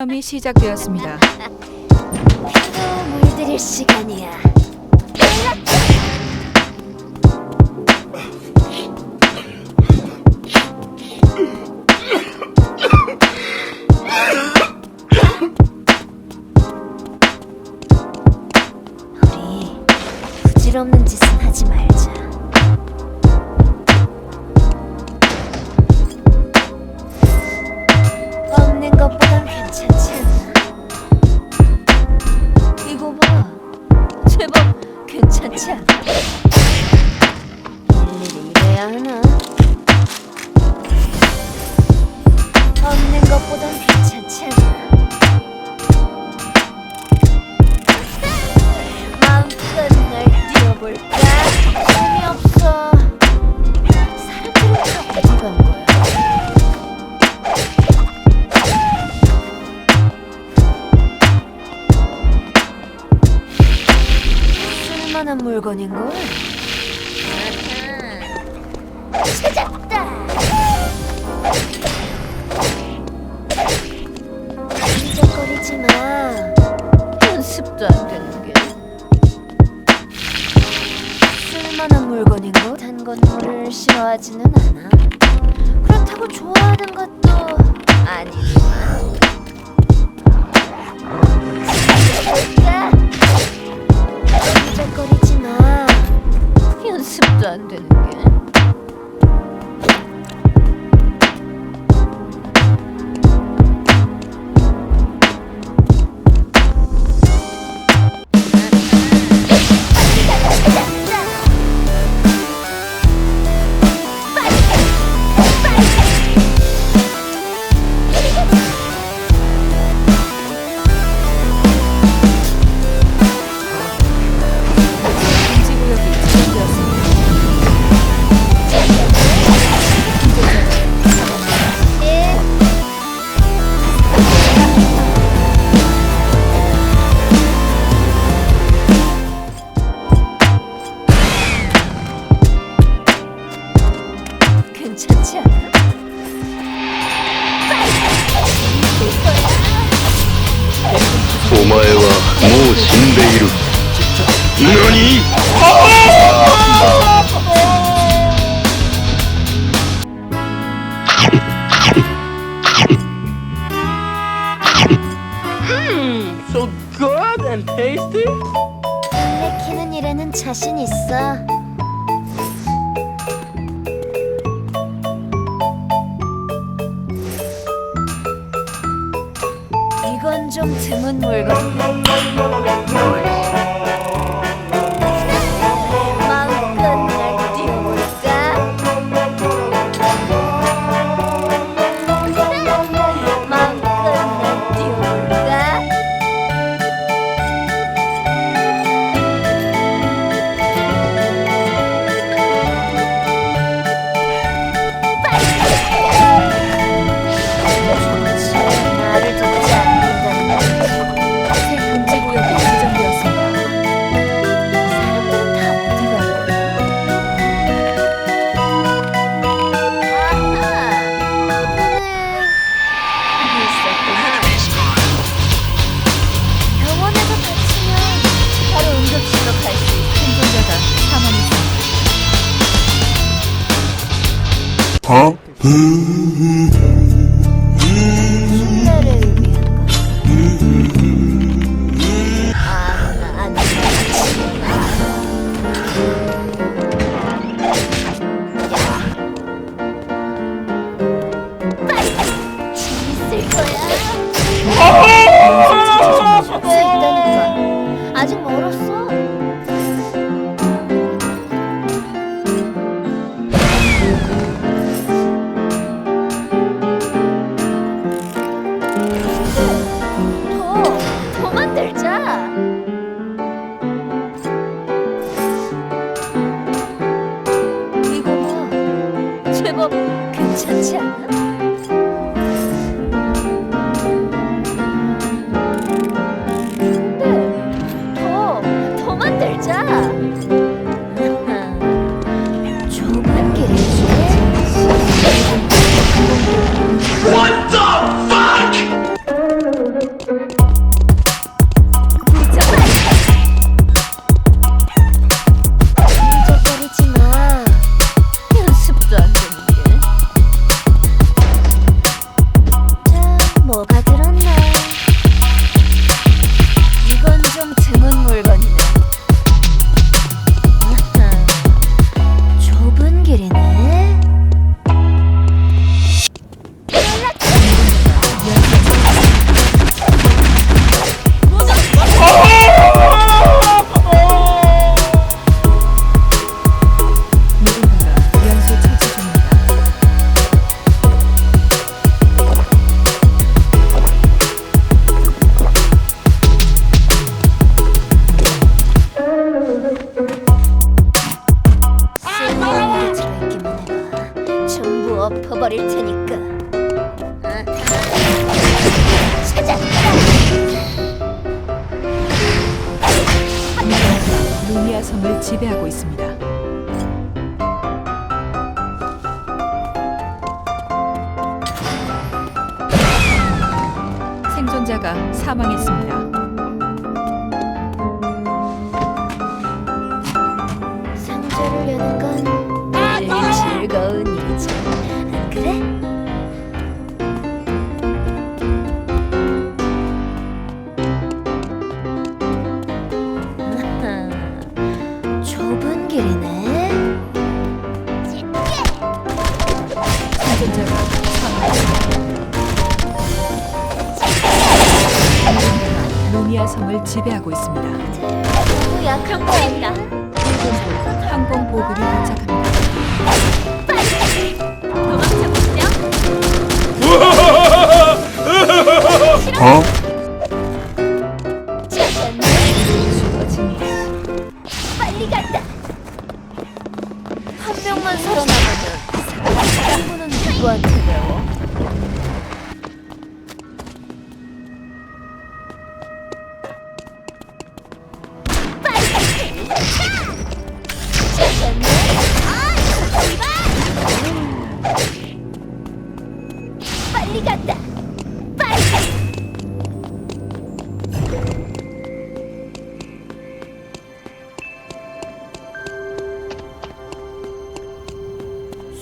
이 시작되었습니다. 물들일 시간이야. 우리 부질없는 짓은 하지 말. 물건인걸? 찾았다! 반짝거리지 마. 연습도 안 되는 게 쓸만한 물건인걸? 단건 물을 싫어하지는 않아. 괜찮지 않아? 오마에와もう死んでいる何 So good and tasty. 내키는 일에는 자신 있어. 좀 드문 물건. 等着 지배하고 있습니다. 생존자가 사망했습니다. 약한 거 있다. 항공 보급이 도착합니다. 어? 찾았네.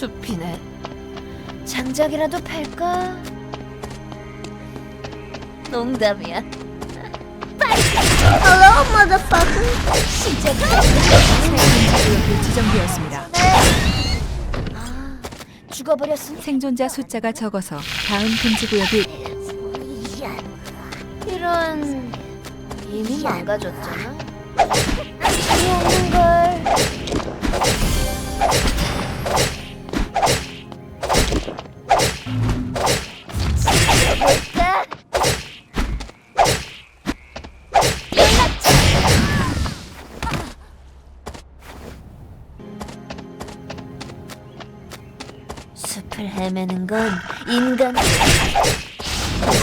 숲이네. 장작이라도 팔까? 농담이야. 빨리! Hello, motherfucker. 시작이야. 구역이 지정되었습니다. 아, 죽어버렸으니. 생존자 숫자가 적어서 다음 금지 구역이 이런 이미 망가졌잖아. 재미없는 걸. 숲을 헤매는 건 인간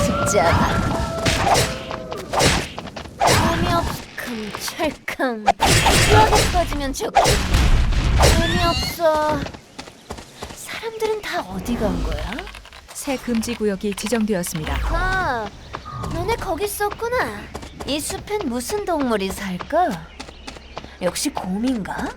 쉽지 않아. 재미없군 철컹 수학에 빠지면 좋겠네 재미없어 사람들은 다 어디 간 거야? 새 금지 구역이 지정되었습니다. 아 너네 거기 있었구나 이 숲엔 무슨 동물이 살까? 역시 곰인가?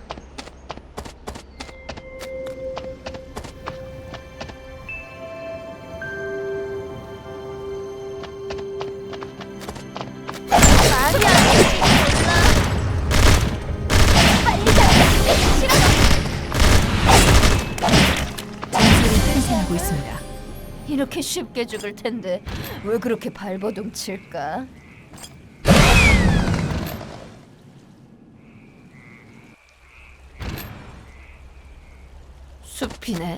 쉽게 죽을 텐데 왜 그렇게 발버둥 칠까? 숲이네.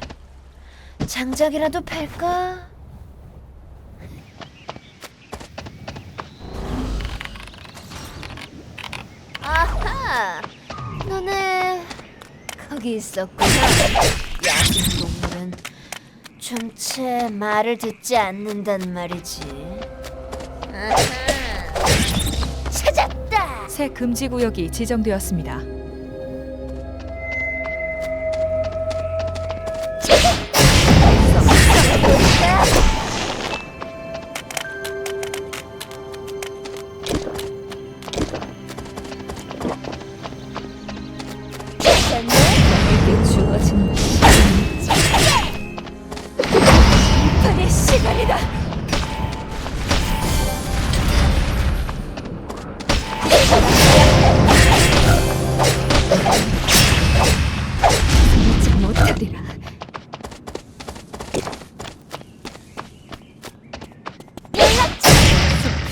장작이라도 팔까? 아하! 너네 거기 있었구나. 야생 동물은 좀 채 말을 듣지 않는단 말이지. 아하. 찾았다. 새 금지 구역이 지정되었습니다.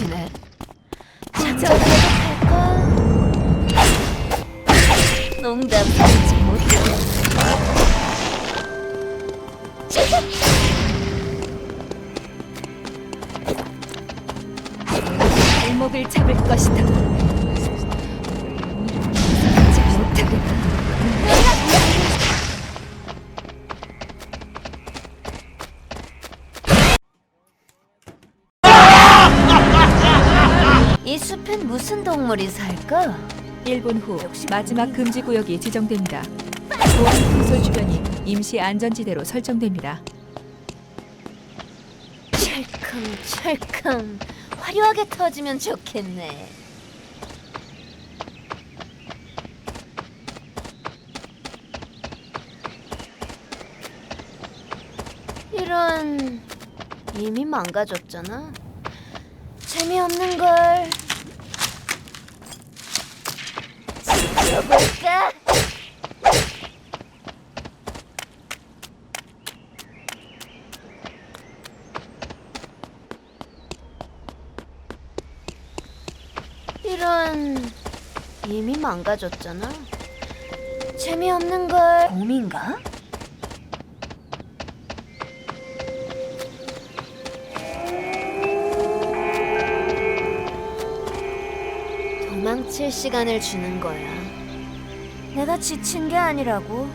잡히네. 장전해도 될까? 농담 삼지 못해. 발목을 잡을 것이다. 동물이 살까? 1분 후 마지막 금지 구역이 지정됩니다. 보안 콘솔 주변이 임시 안전지대로 설정됩니다. 철컹철컹 화려하게 터지면 좋겠네. 이런 이미 망가졌잖아. 재미없는 걸. 지켜 볼까? 이런 이미 망가졌잖아. 재미없는 걸. 곰인가? 도망칠 시간을 주는 거야. 내가 지친 게 아니라고.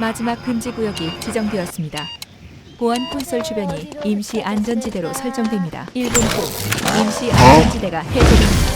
마지막 금지 구역이 지정되었습니다. 보안 콘솔 주변이 임시 안전지대로 설정됩니다. 1분 후 임시 안전지대가 해제됩니다.